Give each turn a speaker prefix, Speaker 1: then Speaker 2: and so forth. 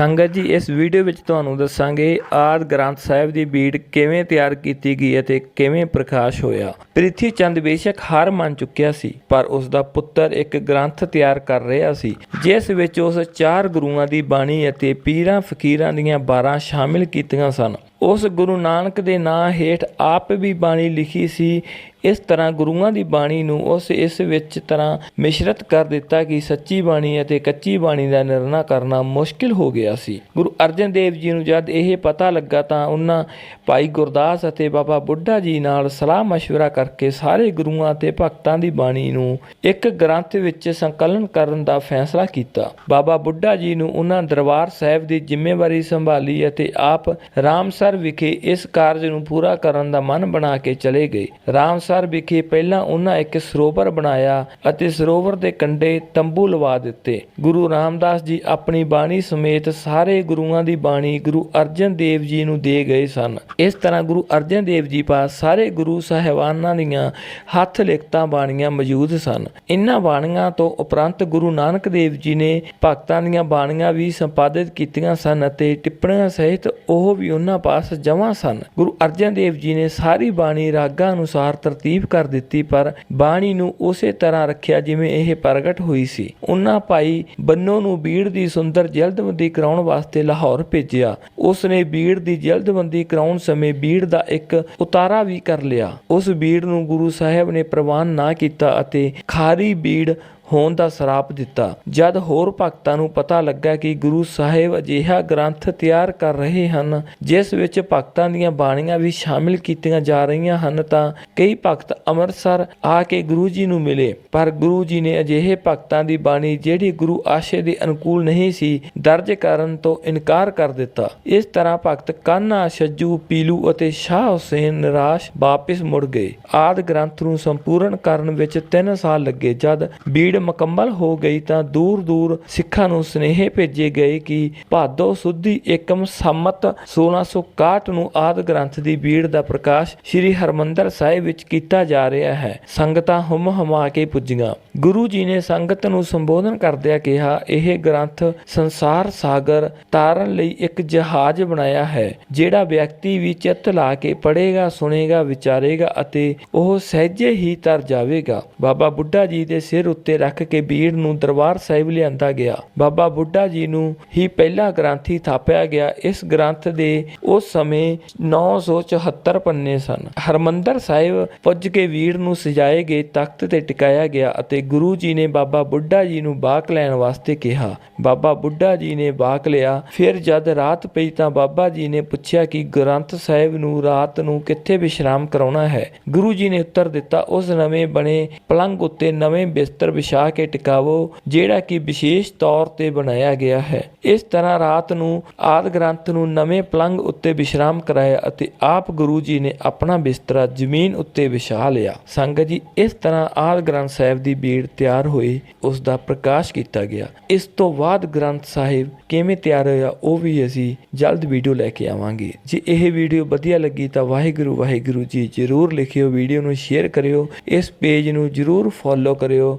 Speaker 1: ਸੰਗਤ ਜੀ, ਇਸ ਵੀਡੀਓ ਵਿੱਚ ਤੁਹਾਨੂੰ ਦੱਸਾਂਗੇ ਆਦ ਗ੍ਰੰਥ ਸਾਹਿਬ ਦੀ ਬੀੜ ਕਿਵੇਂ ਤਿਆਰ ਕੀਤੀ ਗਈ ਅਤੇ ਕਿਵੇਂ ਪ੍ਰਕਾਸ਼ ਹੋਇਆ। ਪ੍ਰਿਥੀ ਚੰਦ ਬੇਸ਼ੱਕ ਹਾਰ ਮੰਨ ਚੁੱਕਿਆ ਸੀ, ਪਰ ਉਸ ਦਾ ਪੁੱਤਰ ਇੱਕ ਗ੍ਰੰਥ ਤਿਆਰ ਕਰ ਰਿਹਾ ਸੀ, ਜਿਸ ਵਿੱਚ ਉਸ ਚਾਰ ਗੁਰੂਆਂ ਦੀ ਬਾਣੀ ਅਤੇ ਪੀਰਾਂ ਫਕੀਰਾਂ ਦੀਆਂ 12 ਸ਼ਾਮਿਲ ਕੀਤੀਆਂ ਸਨ। ਉਸ ਗੁਰੂ ਨਾਨਕ ਦੇ ਨਾਂ ਹੇਠ ਆਪ ਵੀ ਬਾਣੀ ਲਿਖੀ ਸੀ ਇਸ ਤਰ੍ਹਾਂ ਗੁਰੂਆਂ ਦੀ ਬਾਣੀ ਨੂੰ ਉਸ ਇਸ ਵਿੱਚ ਤਰ੍ਹਾਂ ਮਿਸ਼ਰਤ ਕਰ ਦਿੱਤਾ ਕਿ ਸੱਚੀ ਬਾਣੀ ਅਤੇ ਕੱਚੀ ਬਾਣੀ ਦਾ ਨਿਰਣਾ ਕਰਨਾ ਮੁਸ਼ਕਿਲ ਹੋ ਗਿਆ ਸੀ ਗੁਰੂ ਅਰਜਨ ਦੇਵ ਜੀ ਨੂੰ ਜਦ ਇਹ ਪਤਾ ਲੱਗਾ ਤਾਂ ਉਹਨਾਂ ਭਾਈ ਗੁਰਦਾਸ ਅਤੇ ਬਾਬਾ ਬੁੱਢਾ ਜੀ ਨਾਲ ਸਲਾਹ مشورہ ਕਰਕੇ ਸਾਰੇ ਗੁਰੂਆਂ ਅਤੇ ਭਗਤਾਂ ਦੀ ਬਾਣੀ ਨੂੰ ਇੱਕ ਗ੍ਰੰਥ ਵਿੱਚ ਸੰਕਲਨ ਕਰਨ ਦਾ ਫੈਸਲਾ ਕੀਤਾ ਬਾਬਾ ਬੁੱਢਾ ਜੀ ਨੂੰ ਉਹਨਾਂ ਦਰਬਾਰ ਸਾਹਿਬ ਦੀ ਜ਼ਿੰਮੇਵਾਰੀ ਸੰਭਾਲੀ ਅਤੇ ਆਪ ਰਾਮਸਰ ਵਿਖੇ ਇਸ ਕਾਰਜ ਨੂੰ ਪੂਰਾ ਕਰਨ ਦਾ ਮਨ ਬਣਾ ਕੇ ਚਲੇ ਗਏ ਰਾਮਸਰ ਵਿਖੇ ਪਹਿਲਾਂ ਉਹਨਾਂ ਇੱਕ ਸਰੋਵਰ ਬਣਾਇਆ ਅਤੇ ਸਰੋਵਰ ਦੇ ਕੰਢੇ ਤੰਬੂ ਲਵਾ ਦਿੱਤੇ। ਗੁਰੂ ਰਾਮਦਾਸ ਜੀ ਆਪਣੀ ਬਾਣੀ ਸਮੇਤ ਸਾਰੇ ਗੁਰੂਆਂ ਦੀ ਬਾਣੀ ਗੁਰੂ ਅਰਜਨ ਦੇਵ ਜੀ ਨੂੰ ਦੇ ਗਏ ਸਨ। ਇਸ ਤਰ੍ਹਾਂ ਗੁਰੂ ਅਰਜਨ ਦੇਵ ਜੀ ਪਾਸ ਸਾਰੇ ਗੁਰੂ ਸਾਹਿਬਾਨਾਂ ਦੀਆਂ ਹੱਥ ਲਿਖਤਾਂ ਬਾਣੀਆਂ ਮੌਜੂਦ ਸਨ। ਇਨ੍ਹਾਂ ਬਾਣੀਆਂ ਤੋਂ ਉਪਰੰਤ ਗੁਰੂ ਨਾਨਕ ਦੇਵ ਜੀ ਨੇ ਭਗਤਾਂ ਦੀਆਂ ਬਾਣੀਆਂ ਵੀ ਸੰਪਾਦਿਤ ਕੀਤੀਆਂ ਸਨ ਅਤੇ ਟਿੱਪਣੀਆਂ ਸਹਿਤ ਉਹ ਵੀ ਉਹਨਾਂ ਪਾਸ ਜਮ੍ਹਾਂ ਸਨ। ਗੁਰੂ ਅਰਜਨ ਦੇਵ ਜੀ ਨੇ ਸਾਰੀ ਬਾਣੀ ਰਾਗਾਂ ਅਨੁਸਾਰ ਤਰਤੀਬ ਕਰ ਦਿੱਤੀ, ਪਰ ਬਾਣੀ ਨੂੰ ਉਸੇ ਤਰ੍ਹਾਂ ਰੱਖਿਆ ਜਿਵੇਂ ਇਹ ਪ੍ਰਗਟ ਹੋਈ ਸੀ। ਉਹਨਾਂ ਭਾਈ ਬੰਨੋ ਨੂੰ ਬੀੜ ਦੀ ਸੁੰਦਰ ਜਲਦਬੰਦੀ ਕਰਾਉਣ ਵਾਸਤੇ ਲਾਹੌਰ ਭੇਜਿਆ। ਉਸ ਨੇ ਬੀੜ ਦੀ ਜਲਦਬੰਦੀ ਕਰਾਉਣ ਸਮੇਂ ਬੀੜ ਦਾ ਇੱਕ ਉਤਾਰਾ ਵੀ ਕਰ ਲਿਆ। ਉਸ ਬੀੜ ਨੂੰ ਗੁਰੂ ਸਾਹਿਬ ਨੇ ਪ੍ਰਵਾਨ ਨਾ ਕੀਤਾ ਅਤੇ ਖਾਰੀ ਬੀੜ ਹੋਣ ਦਾ ਸਰਾਪ ਦਿੱਤਾ। ਜਦ ਹੋਰ ਭਗਤਾਂ ਨੂੰ ਪਤਾ ਲੱਗਾ ਕਿ ਗੁਰੂ ਸਾਹਿਬ ਅਜਿਹਾ ਗ੍ਰੰਥ ਤਿਆਰ ਕਰ ਰਹੇ ਹਨ, ਜਿਸ ਵਿੱਚ ਭਗਤਾਂ ਦੀਆਂ ਬਾਣੀਆਂ ਵੀ ਸ਼ਾਮਿਲ ਕੀਤੀਆਂ ਜਾ ਰਹੀਆਂ ਹਨ, ਤਾਂ ਕਈ ਭਗਤ ਅੰਮ੍ਰਿਤਸਰ ਆ ਕੇ ਗੁਰੂ ਜੀ ਨੂੰ ਮਿਲੇ। ਪਰ ਗੁਰੂ ਜੀ ਨੇ ਅਜਿਹੇ ਭਗਤਾਂ ਦੀ ਬਾਣੀ ਜਿਹੜੀ ਗੁਰੂ ਆਸ਼ੇ ਦੇ ਅਨੁਕੂਲ ਨਹੀਂ ਸੀ, ਦਰਜ ਕਰਨ ਤੋਂ ਇਨਕਾਰ ਕਰ ਦਿੱਤਾ। ਇਸ ਤਰ੍ਹਾਂ ਭਗਤ ਕਾਨਾ ਛੱਜੂ, ਪੀਲੂ ਅਤੇ ਸ਼ਾਹ ਹੁਸੈਨ ਨਿਰਾਸ਼ ਵਾਪਿਸ ਮੁੜ ਗਏ। ਆਦ ਗ੍ਰੰਥ ਨੂੰ ਸੰਪੂਰਨ ਕਰਨ ਵਿੱਚ 3 ਸਾਲ ਲੱਗੇ, ਜਦ ਬੀੜ ਮੁਕੰਮਲ ਹੋ ਗਈ ਤਾਂ ਦੂਰ ਦੂਰ ਸਿੱਖਾਂ ਨੂੰ ਸੁਨੇਹੇ ਭੇਜੇ ਗਏ ਕਿ ਭਾਦੋ ਸੁੱਧੀ ਏਕਮ ਸੰਮਤ 1661 ਨੂੰ ਆਦ ਗ੍ਰੰਥ ਦੀ ਬੀੜ ਦਾ ਪ੍ਰਕਾਸ਼ ਸ੍ਰੀ ਹਰਮੰਦਰ ਸਾਹਿਬ ਵਿੱਚ ਕੀਤਾ ਜਾ ਰਿਹਾ ਹੈ। ਸੰਗਤਾਂ ਹਮ ਹਮਾ ਕੇ ਪੁੱਜੀਆਂ। ਗੁਰੂ ਜੀ ਨੇ ਸੰਗਤ ਨੂੰ ਸੰਬੋਧਨ ਕਰਦਿਆਂ ਕਿਹਾ, ਇਹ ਗ੍ਰੰਥ ਸੰਸਾਰ ਸਾਗਰ ਤਾਰਨ ਲਈ ਇੱਕ ਜਹਾਜ਼ ਬਣਾਇਆ ਹੈ, ਜਿਹੜਾ ਵਿਅਕਤੀ ਵੀ ਚਿੱਤ ਲਾ ਕੇ ਪੜ੍ਹੇਗਾ, ਸੁਣੇਗਾ, ਵਿਚਾਰੇਗਾ ਅਤੇ ਉਹ ਸਹਿਜੇ ਹੀ ਤਰ ਜਾਵੇਗਾ। ਬਾਬਾ ਬੁੱਢਾ ਜੀ ਦੇ ਸਿਰ ਉੱਤੇ ਰੱਖ ਕੇ ਬੀੜ ਨੂੰ ਦਰਬਾਰ ਸਾਹਿਬ ਲਿਆਂਦਾ ਗਿਆ। ਬਾਬਾ ਬੁੱਢਾ ਜੀ ਨੂੰ ਹੀ ਪਹਿਲਾ ਗ੍ਰੰਥੀ ਥਾਪਿਆ ਗਿਆ। ਇਸ ਗ੍ਰੰਥ ਦੇ ਉਸ ਸਮੇਂ 974 ਪੰਨੇ ਸਨ। ਹਰਮੰਦਰ ਸਾਹਿਬ ਪੁੱਜ ਕੇ ਵੀਰ ਨੂੰ ਸਜਾਏ ਗਏ ਤਖਤ ਤੇ ਟਿਕਾਇਆ ਗਿਆ ਅਤੇ ਗੁਰੂ ਜੀ ਨੇ ਬਾਬਾ ਬੁੱਢਾ ਜੀ ਨੂੰ ਬਾਕ ਲੈਣ ਵਾਸਤੇ ਕਿਹਾ। ਬਾਬਾ ਬੁੱਢਾ ਜੀ ਨੇ ਬਾਕ ਲਿਆ। ਫਿਰ ਜਦ ਰਾਤ ਪਈ ਤਾਂ ਬਾਬਾ ਜੀ ਨੇ ਪੁੱਛਿਆ ਕਿ ਗ੍ਰੰਥ ਸਾਹਿਬ ਨੂੰ ਰਾਤ ਨੂੰ ਕਿੱਥੇ ਵਿਸ਼ਰਾਮ ਕਰਾਉਣਾ ਹੈ? ਗੁਰੂ ਜੀ ਨੇ ਉੱਤਰ ਦਿੱਤਾ, ਉਸ ਨਵੇਂ ਬਣੇ ਪਲੰਗ ਉੱਤੇ ਨਵੇਂ ਬਿਸਤਰ ਵਿਛਾ ਕੇ ਟਿਕਾਵੋ, ਜਿਹੜਾ ਕਿ ਵਿਸ਼ੇਸ਼ ਤੌਰ ਤੇ ਬਣਾਇਆ ਗਿਆ ਹੈ। ਇਸ ਤਰ੍ਹਾਂ ਰਾਤ ਨੂੰ ਆਦ ਗ੍ਰੰਥ ਨੂੰ ਨਵੇਂ ਪਲੰਗ ਉੱਤੇ ਵਿਸ਼ਰਾਮ ਕਰਾਇਆ ਅਤੇ ਆਪ ਗੁਰੂ ਜੀ ਨੇ ਆਪਣਾ ਬਿਸਤਰਾ ਜ਼ਮੀਨ ਉੱਤੇ ਵਿਛਾ ਲਿਆ। ਸੰਗਤ ਜੀ, ਇਸ ਤਰ੍ਹਾਂ ਆਦ ਗ੍ਰੰਥ ਸਾਹਿਬ ਦੀ ਬੀੜ ਤਿਆਰ ਹੋਈ ਉਸ ਦਾ ਪ੍ਰਕਾਸ਼ ਕੀਤਾ ਗਿਆ। ਇਸ ਤੋਂ ਬਾਅਦ ਗ੍ਰੰਥ ਸਾਹਿਬ ਕਿਵੇਂ ਤਿਆਰ ਹੋਇਆ, ਉਹ ਵੀ ਅਸੀਂ ਜਲਦ ਵੀਡੀਓ ਲੈ ਕੇ ਆਵਾਂਗੇ। ਜੇ ਇਹ ਵੀਡੀਓ ਵਧੀਆ ਲੱਗੀ ਤਾਂ ਵਾਹਿਗੁਰੂ ਵਾਹਿਗੁਰੂ ਜੀ ਜਰੂਰ ਲਿਖਿਓ, ਵੀਡੀਓ ਨੂੰ ਸ਼ੇਅਰ ਕਰਿਓ, ਇਸ ਪੇਜ ਨੂੰ ਜਰੂਰ ਫੋਲੋ ਕਰਿਓ।